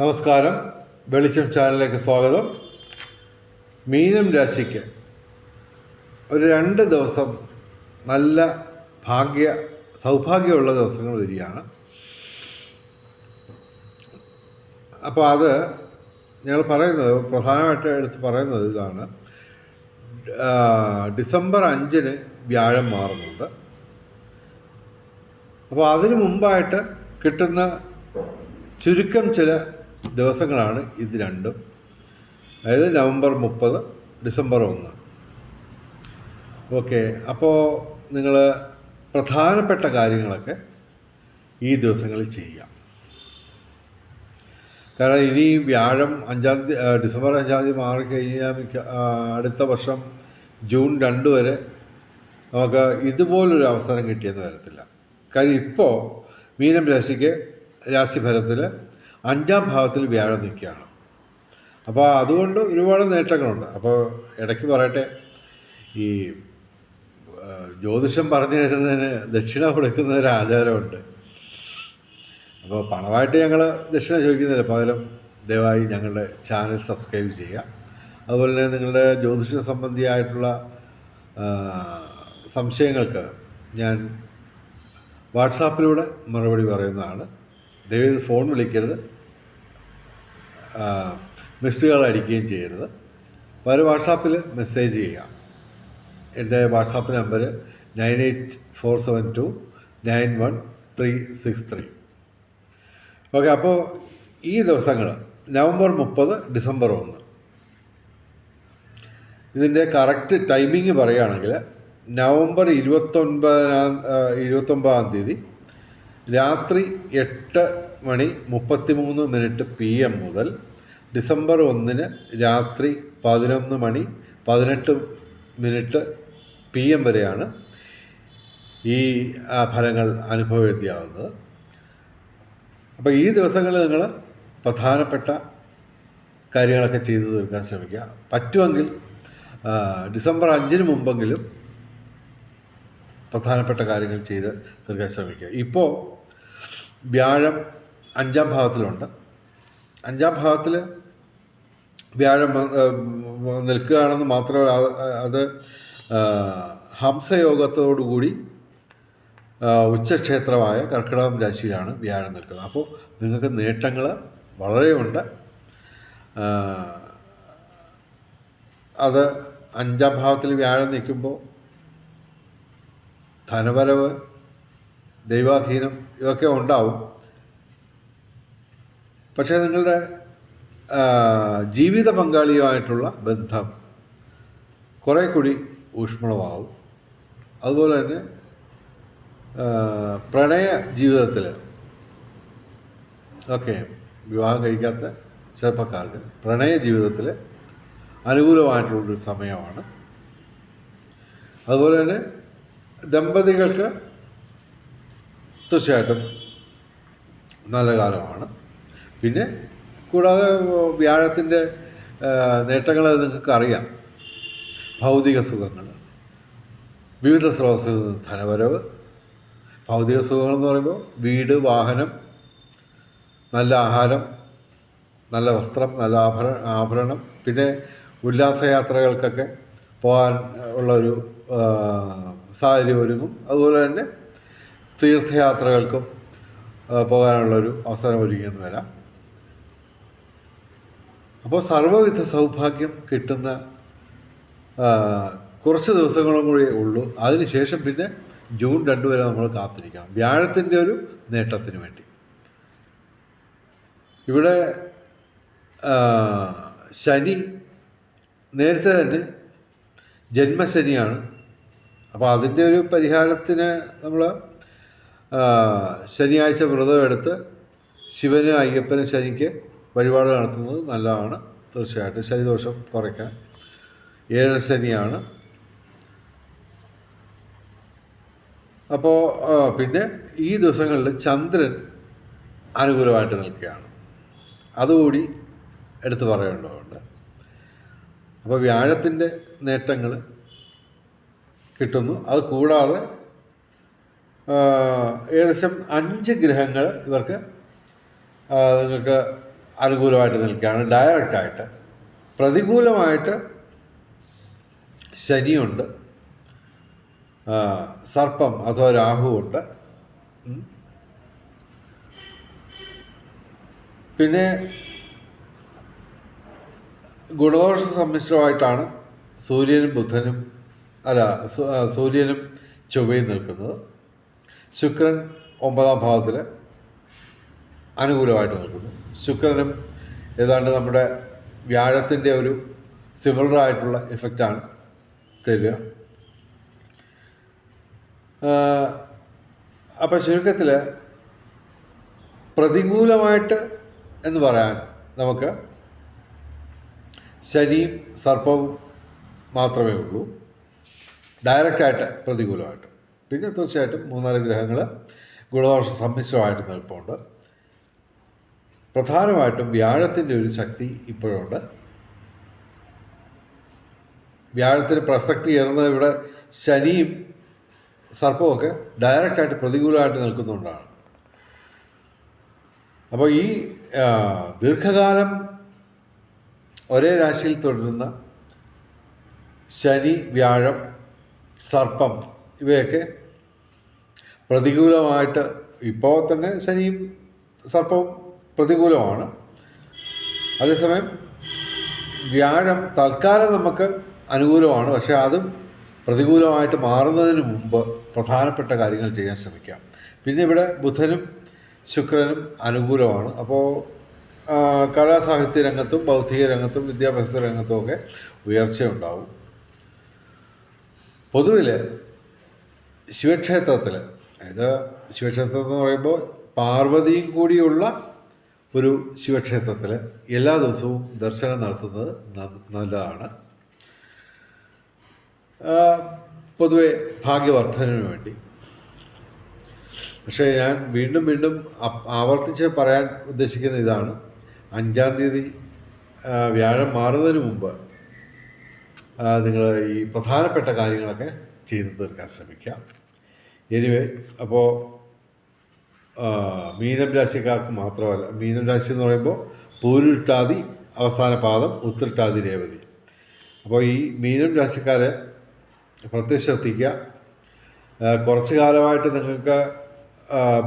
നമസ്കാരം. വെളിച്ചം ചാനലിലേക്ക് സ്വാഗതം. മീനം രാശിക്ക് ഒരു രണ്ട് ദിവസം നല്ല ഭാഗ്യ സൗഭാഗ്യമുള്ള ദിവസങ്ങൾ വരികയാണ്. അപ്പോൾ അത് ഞങ്ങൾ പറയുന്നത് പ്രധാനമായിട്ട് എടുത്ത് പറയുന്നത് ഇതാണ്. ഡിസംബർ അഞ്ചിന് വ്യാഴം മാറുന്നുണ്ട്. അപ്പോൾ അതിനു മുമ്പായിട്ട് കിട്ടുന്ന ചുരുക്കം ചില ദിവസങ്ങളാണ് ഇത് രണ്ടും. അതായത് നവംബർ മുപ്പത് ഡിസംബർ ഒന്ന്. ഓക്കെ അപ്പോൾ നിങ്ങൾ പ്രധാനപ്പെട്ട കാര്യങ്ങളൊക്കെ ഈ ദിവസങ്ങളിൽ ചെയ്യാം. കാരണം ഇനി വ്യാഴം അഞ്ചാം തീയതി ഡിസംബർ അഞ്ചാം തീയതി മാറിക്കഴിഞ്ഞാൽ മിക്ക അടുത്ത വർഷം ജൂൺ രണ്ട് വരെ നമുക്ക് ഇതുപോലൊരു അവസരം കിട്ടിയെന്ന് വരത്തില്ല. കാര്യം ഇപ്പോൾ മീനം രാശിക്ക് രാശിഫലത്തിൽ അഞ്ചാം ഭാവത്തിൽ വ്യാഴം നിൽക്കുകയാണ്. അപ്പോൾ അതുകൊണ്ട് ഒരുപാട് നേട്ടങ്ങളുണ്ട്. അപ്പോൾ ഇടയ്ക്ക് പറയട്ടെ ഈ ജ്യോതിഷം പറഞ്ഞു തരുന്നതിന് ദക്ഷിണ കൊടുക്കുന്ന ഒരു ആചാരമുണ്ട്. അപ്പോൾ പണമായിട്ട് ഞങ്ങൾ ദക്ഷിണ ചോദിക്കുന്നില്ല. പകരം ദയവായി ഞങ്ങളുടെ ചാനൽ സബ്സ്ക്രൈബ് ചെയ്യുക. അതുപോലെ തന്നെ നിങ്ങളുടെ ജ്യോതിഷ സംബന്ധിയായിട്ടുള്ള സംശയങ്ങൾക്ക് ഞാൻ വാട്സാപ്പിലൂടെ മറുപടി പറയുന്നതാണ്. ദയവ് ഫോൺ വിളിക്കരുത്. മിസ്ഡ് കോൾ അടിക്കുകയും ചെയ്യരുത്. പകരം വാട്സാപ്പിൽ മെസ്സേജ് ചെയ്യാം. എന്റെ WhatsApp number nine eight four seven two nine one three six three. Okay അപ്പോൾ ഈ ദിവസങ്ങൾ നവംബർ മുപ്പത് ഡിസംബർ ഒന്ന്. ഇതിന്റെ കറക്റ്റ് ടൈമിങ് പറയുകയാണെങ്കിൽ നവംബർ ഇരുപത്തൊൻപതാം ഇരുപത്തൊമ്പതാം തീയതി രാത്രി എട്ട് മണി മുപ്പത്തിമൂന്ന് മിനിറ്റ് പി എം മുതൽ ഡിസംബർ ഒന്നിന് രാത്രി പതിനൊന്ന് മണി പതിനെട്ട് മിനിറ്റ് പി എം വരെയാണ് ഈ ഫലങ്ങൾ അനുഭവവേദ്യമാകുന്നത് അപ്പോൾ ഈ ദിവസങ്ങളിൽ നിങ്ങൾ പ്രധാനപ്പെട്ട കാര്യങ്ങളൊക്കെ ചെയ്തു തീർക്കാൻ ശ്രമിക്കുക. പറ്റുമെങ്കിൽ ഡിസംബർ അഞ്ചിന് മുമ്പെങ്കിലും പ്രധാനപ്പെട്ട കാര്യങ്ങൾ ചെയ്ത് തീർക്കാൻ ശ്രമിക്കുക. ഇപ്പോൾ വ്യാഴം അഞ്ചാം ഭാവത്തിലുണ്ട്. അഞ്ചാം ഭാവത്തിൽ വ്യാഴം നിൽക്കുകയാണെന്ന് മാത്രമല്ല അത് ഹംസയോഗത്തോടുകൂടി ഉച്ചക്ഷേത്രമായ കർക്കിടകം രാശിയിലാണ് വ്യാഴം നിൽക്കുന്നത്. അപ്പോൾ നിങ്ങൾക്ക് നേട്ടങ്ങൾ വളരെയുണ്ട് അത് അഞ്ചാം ഭാവത്തിൽ വ്യാഴം നിൽക്കുമ്പോൾ ധനവരവ് ദൈവാധീനം ഇതൊക്കെ ഉണ്ടാവും. പക്ഷേ നിങ്ങളുടെ ജീവിത പങ്കാളിയുമായിട്ടുള്ള ബന്ധം കുറേ കൂടി ഊഷ്മളമാവും. അതുപോലെ തന്നെ പ്രണയ ജീവിതത്തിൽ ഒക്കെ വിവാഹം കഴിക്കാത്ത ചെറുപ്പക്കാർക്ക് പ്രണയ ജീവിതത്തിൽ അനുകൂലമായിട്ടുള്ളൊരു സമയമാണ്. അതുപോലെ തന്നെ ദമ്പതികൾക്ക് തീർച്ചയായിട്ടും നല്ല കാലമാണ്. പിന്നെ കൂടാതെ വ്യാഴത്തിന്റെ നേട്ടങ്ങൾ നിങ്ങൾക്ക് അറിയാം ഭൗതിക സുഖങ്ങൾ വിവിധ സ്രോതസ്സിൽ നിന്ന് ധനവരവ്. ഭൗതിക സുഖങ്ങൾ എന്ന് പറയുമ്പോൾ വീട് വാഹനം നല്ല ആഹാരം നല്ല വസ്ത്രം നല്ല ആഭര ആഭരണം പിന്നെ ഉല്ലാസയാത്രകൾക്കൊക്കെ പോകാൻ ഉള്ള ഒരു ആ, സാഹചര്യം ഒരുങ്ങും. അതുപോലെ തന്നെ തീർത്ഥയാത്രകൾക്കും പോകാനുള്ളൊരു അവസരം ഒരുങ്ങിയെന്ന് വരാം. അപ്പോൾ സർവവിധ സൗഭാഗ്യം കിട്ടുന്ന കുറച്ച് ദിവസങ്ങളും കൂടി ഉള്ളൂ. അതിനുശേഷം പിന്നെ ജൂൺ രണ്ട് വരെ നമ്മൾ കാത്തിരിക്കണം. വ്യാഴത്തിന്റെ ഒരു നേട്ടത്തിന് വേണ്ടി. ഇവിടെ ശനി നേരത്തെ തന്നെ ജന്മശനിയാണ്. അപ്പോൾ അതിന്റെ ഒരു പരിഹാരത്തിന് നമ്മൾ ശനിയാഴ്ച വ്രതം എടുത്ത് ശിവന് അയ്യപ്പന് ശനിക്ക് വഴിപാട് നടത്തുന്നത് നല്ലതാണ്. തീർച്ചയായിട്ടും ശനിദോഷം കുറയ്ക്കാൻ. ഏഴ് ശനിയാണ്. അപ്പോൾ പിന്നെ ഈ ദിവസങ്ങളിൽ ചന്ദ്രൻ അനുകൂലമായിട്ട് നിൽക്കുകയാണ്. അതുകൂടി എടുത്തു പറയേണ്ടതുണ്ട്. അപ്പോൾ വ്യാഴത്തിന്റെ നേട്ടങ്ങൾ കിട്ടുന്നു. അത് കൂടാതെ ഏകദേശം അഞ്ച് ഗ്രഹങ്ങൾ ഇവർക്ക് നിങ്ങൾക്ക് അനുകൂലമായിട്ട് നിൽക്കുകയാണ്. ഡയറക്റ്റായിട്ട്. പ്രതികൂലമായിട്ട് ശനിയുണ്ട്. സർപ്പം അഥവാ രാഹുവുണ്ട്. പിന്നെ ഗുണദോഷ സമ്മിശ്രമായിട്ടാണ് സൂര്യനും ബുധനും അല്ല സൂര്യനും ചൊവ്വയും നിൽക്കുന്നത് ശുക്രൻ ഒമ്പതാം ഭാവത്തിൽ അനുകൂലമായിട്ട് നിൽക്കുന്നു. ശുക്രനും ഏതാണ്ട് നമ്മുടെ വ്യാഴത്തിന്റെ ഒരു സിമിലർ ആയിട്ടുള്ള ഇഫക്റ്റാണ് തരിക. അപ്പം ചുരുക്കത്തിൽ പ്രതികൂലമായിട്ട് എന്ന് പറയാൻ നമുക്ക് ശനിയും സർപ്പവും മാത്രമേ ഉള്ളൂ. ഡയറക്റ്റായിട്ട് പ്രതികൂലമായിട്ട്. പിന്നെ തീർച്ചയായിട്ടും മൂന്നാൽ ഗ്രഹങ്ങൾ ഗുണദോഷ സമ്മിശ്രമായിട്ട് നിൽപ്പുണ്ട്. പ്രധാനമായിട്ടും വ്യാഴത്തിന്റെ ഒരു ശക്തി ഇപ്പോഴുണ്ട്. വ്യാഴത്തിന് പ്രസക്തി ഏറുന്നത് ഇവിടെ ശനിയും സർപ്പമൊക്കെ ഡയറക്റ്റായിട്ട് പ്രതികൂലമായിട്ട് നിൽക്കുന്നുകൊണ്ടാണ് അപ്പോൾ ഈ ദീർഘകാലം ഒരേ രാശിയിൽ തുടരുന്ന ശനി വ്യാഴം സർപ്പം ഇവയൊക്കെ പ്രതികൂലമായിട്ട് ഇപ്പോൾ തന്നെ ശനിയും സർപ്പവും പ്രതികൂലമാണ്. അതേസമയം വ്യാഴം തൽക്കാലം നമുക്ക് അനുകൂലമാണ്. പക്ഷേ അതും പ്രതികൂലമായിട്ട് മാറുന്നതിന് മുമ്പ് പ്രധാനപ്പെട്ട കാര്യങ്ങൾ ചെയ്യാൻ ശ്രമിക്കാം. പിന്നെ ഇവിടെ ബുധനും ശുക്രനും അനുകൂലമാണ്. അപ്പോൾ കലാസാഹിത്യ രംഗത്തും ബൗദ്ധിക രംഗത്തും വിദ്യാഭ്യാസ രംഗത്തും ഒക്കെ ഉയർച്ചയുണ്ടാവും. പൊതുവിൽ ശിവക്ഷേത്രത്തിൽ അതായത് ശിവക്ഷേത്രം എന്ന് പറയുമ്പോൾ പാർവതിയും കൂടിയുള്ള ഒരു ശിവക്ഷേത്രത്തിൽ എല്ലാ ദിവസവും ദർശനം നടത്തുന്നത് നല്ലതാണ്. പൊതുവെ ഭാഗ്യവർദ്ധനു വേണ്ടി. പക്ഷേ ഞാൻ വീണ്ടും വീണ്ടും ആവർത്തിച്ച് പറയാൻ ഉദ്ദേശിക്കുന്ന ഇതാണ്. അഞ്ചാം തീയതി വ്യാഴം മാറുന്നതിന് മുമ്പ് നിങ്ങൾ ഈ പ്രധാനപ്പെട്ട കാര്യങ്ങളൊക്കെ ചെയ്തു തീർക്കാൻ ശ്രമിക്കാം. എനിവേ അപ്പോൾ മീനം രാശിക്കാർക്ക് മാത്രമല്ല മീനം രാശി എന്ന് പറയുമ്പോൾ പൂരിട്ടാതി അവസാന പാദം ഉത്തിരട്ടാതി രേവതി. അപ്പോൾ ഈ മീനം രാശിക്കാരെ പ്രത്യേകം ശ്രദ്ധിക്കുക. കുറച്ച് കാലമായിട്ട് നിങ്ങൾക്ക്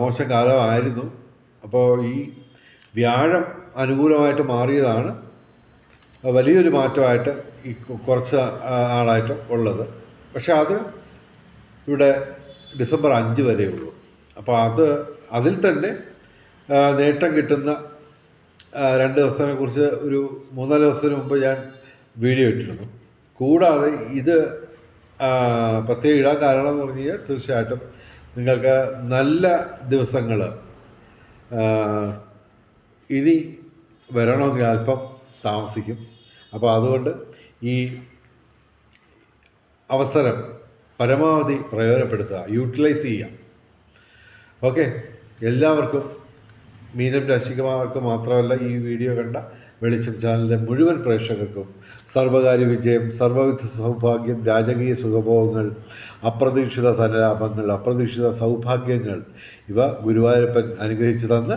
മോശം കാലമായിരുന്നു. അപ്പോൾ ഈ വ്യാഴം അനുകൂലമായിട്ട് മാറിയതാണ്. വലിയൊരു മാറ്റമായിട്ട് ഈ കുറച്ച് ആളായിട്ട് ഉള്ളത്. പക്ഷേ അത് ഇവിടെ ഡിസംബർ അഞ്ച് വരെ ഉള്ളൂ. അപ്പോൾ അത് അതിൽ തന്നെ നേട്ടം കിട്ടുന്ന രണ്ട് ദിവസത്തിനെ കുറിച്ച് ഒരു മൂന്നാൽ ദിവസത്തിന് മുമ്പ് ഞാൻ വീഡിയോ ഇട്ടിരുന്നു. കൂടാതെ ഇത് പ്രത്യേകം ഇടാൻ കാരണം എന്ന് പറഞ്ഞു കഴിഞ്ഞാൽ തീർച്ചയായിട്ടും നിങ്ങൾക്ക് നല്ല ദിവസങ്ങൾ ഇനി വരണമെങ്കിൽ അല്പം താമസിക്കും. അപ്പോൾ അതുകൊണ്ട് ഈ അവസരം പരമാവധി പ്രയോജനപ്പെടുത്തുക യൂട്ടിലൈസ് ചെയ്യുക. ഓക്കെ എല്ലാവർക്കും മീനം രാശിക്കുമാർക്ക് മാത്രമല്ല ഈ വീഡിയോ കണ്ട വെളിച്ചം ചാനലിലെ മുഴുവൻ പ്രേക്ഷകർക്കും സർവകാര്യ വിജയം സർവവിധ സൗഭാഗ്യം രാജകീയ സുഖഭോഗങ്ങൾ അപ്രതീക്ഷിത ധനലാഭങ്ങൾ അപ്രതീക്ഷിത സൗഭാഗ്യങ്ങൾ ഇവ ഗുരുവായൂരപ്പൻ അനുഗ്രഹിച്ചു തന്ന്